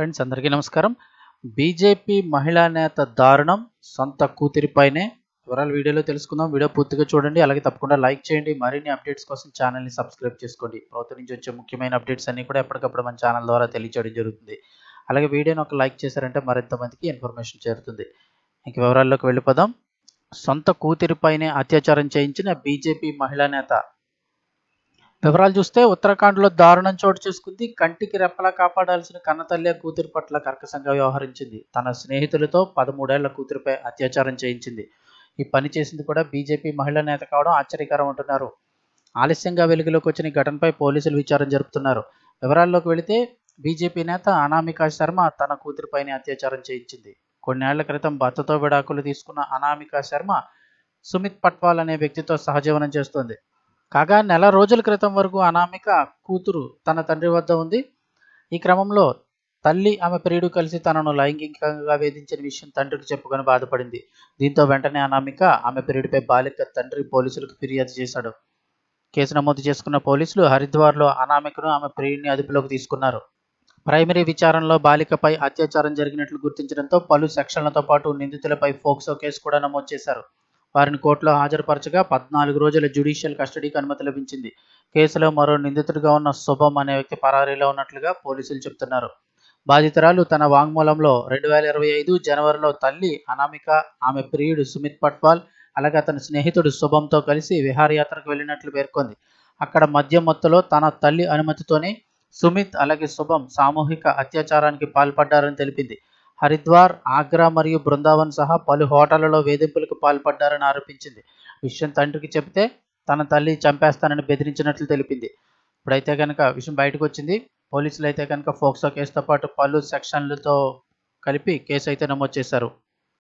Friends అందరికీ నమస్కారం. BJP మహిళా నేత దారుణం సొంత కూతురిపైనే వివరాలు వీడియోలో తెలుసుకుందాం. వీడియో పూర్తిగా చూడండి. అలాగే తప్పకుండా లైక్ చేయండి. మరిన్ని అప్డేట్స్ కోసం ఛానల్ని సబ్స్క్రైబ్ చేసుకోండి. ప్రభుత్వం నుంచి వచ్చే ముఖ్యమైన అప్డేట్స్ అన్ని కూడా ఎప్పటికప్పుడు మన ఛానల్ ద్వారా తెలియచేయడం జరుగుతుంది. అలాగే వీడియోని ఒక లైక్ చేశారంటే మరింత మందికి ఇన్ఫర్మేషన్ చేరుతుంది. ఇంక వివరాల్లోకి వెళ్ళిపోదాం. సొంత కూతురిపైనే అత్యాచారం చేయించిన బీజేపీ మహిళా నేత వివరాలు చూస్తే ఉత్తరాఖండ్లో దారుణం చోటు చేసుకుంది. కంటికి రెప్పలా కాపాడాల్సిన కన్నతల్లి కూతురు పట్ల కర్కశంగా వ్యవహరించింది. తన స్నేహితులతో పదమూడేళ్ళ కూతురుపై అత్యాచారం చేయించింది. ఈ పని చేసింది కూడా బీజేపీ మహిళా నేత కావడం ఆశ్చర్యకరం అంటున్నారు. ఆలస్యంగా వెలుగులోకి వచ్చిన ఘటనపై పోలీసులు విచారణ జరుపుతున్నారు. వివరాల్లోకి వెళితే బీజేపీ నేత అనామికా శర్మ తన కూతురుపైనే అత్యాచారం చేయించింది. కొన్నేళ్ళ క్రితం భర్తతో విడాకులు తీసుకున్న అనామికా శర్మ సుమిత్ పట్వాల్ అనే వ్యక్తితో సహజీవనం చేస్తోంది. కాగా నెల రోజుల క్రితం వరకు అనామిక కూతురు తన తండ్రి వద్ద ఉంది. ఈ క్రమంలో తల్లి ఆమె ప్రియుడు కలిసి తనను లైంగికంగా వేధించిన విషయం తండ్రికి చెప్పుకొని బాధపడింది. దీంతో వెంటనే అనామిక ఆమె ప్రియుడిపై బాలిక తండ్రి పోలీసులకు ఫిర్యాదు చేశాడు. కేసు నమోదు చేసుకున్న పోలీసులు హరిద్వార్లో అనామికను ఆమె ప్రియుడిని అదుపులోకి తీసుకున్నారు. ప్రైమరీ విచారణలో బాలికపై అత్యాచారం జరిగినట్లు గుర్తించడంతో పలు సెక్షన్లతో పాటు నిందితులపై ఫోక్సో కేసు కూడా నమోదు చేశారు. వారిని కోర్టులో హాజరుపరచగా పద్నాలుగు రోజుల జ్యుడిషియల్ కస్టడీకి అనుమతి లభించింది. కేసులో మరో నిందితుడిగా ఉన్న శుభం అనే వ్యక్తి పరారీలో ఉన్నట్లుగా పోలీసులు చెబుతున్నారు. బాధితురాలు తన వాంగ్మూలంలో రెండు వేల ఇరవై ఐదు జనవరిలో తల్లి అనామిక ఆమె ప్రియుడు సుమిత్ పట్వాల్ అలాగే అతని స్నేహితుడు శుభంతో కలిసి విహారయాత్రకు వెళ్ళినట్లు పేర్కొంది. అక్కడ మద్యం మత్తులో తన తల్లి అనుమతితోనే సుమిత్ అలాగే శుభం సామూహిక అత్యాచారానికి పాల్పడ్డారని తెలిపింది. హరిద్వార్ ఆగ్రా మరియు బృందావన్ సహా పలు హోటళ్ళలో వేధింపులకు పాల్పడ్డారని ఆరోపించింది. విషయం తండ్రికి చెబితే తన తల్లి చంపేస్తానని బెదిరించినట్లు తెలిపింది. ఇప్పుడైతే కనుక విషయం బయటకు వచ్చింది పోలీసులు అయితే కనుక ఫోక్సో కేసుతో పాటు పలు సెక్షన్లతో కలిపి కేసు అయితే నమోదు చేశారు.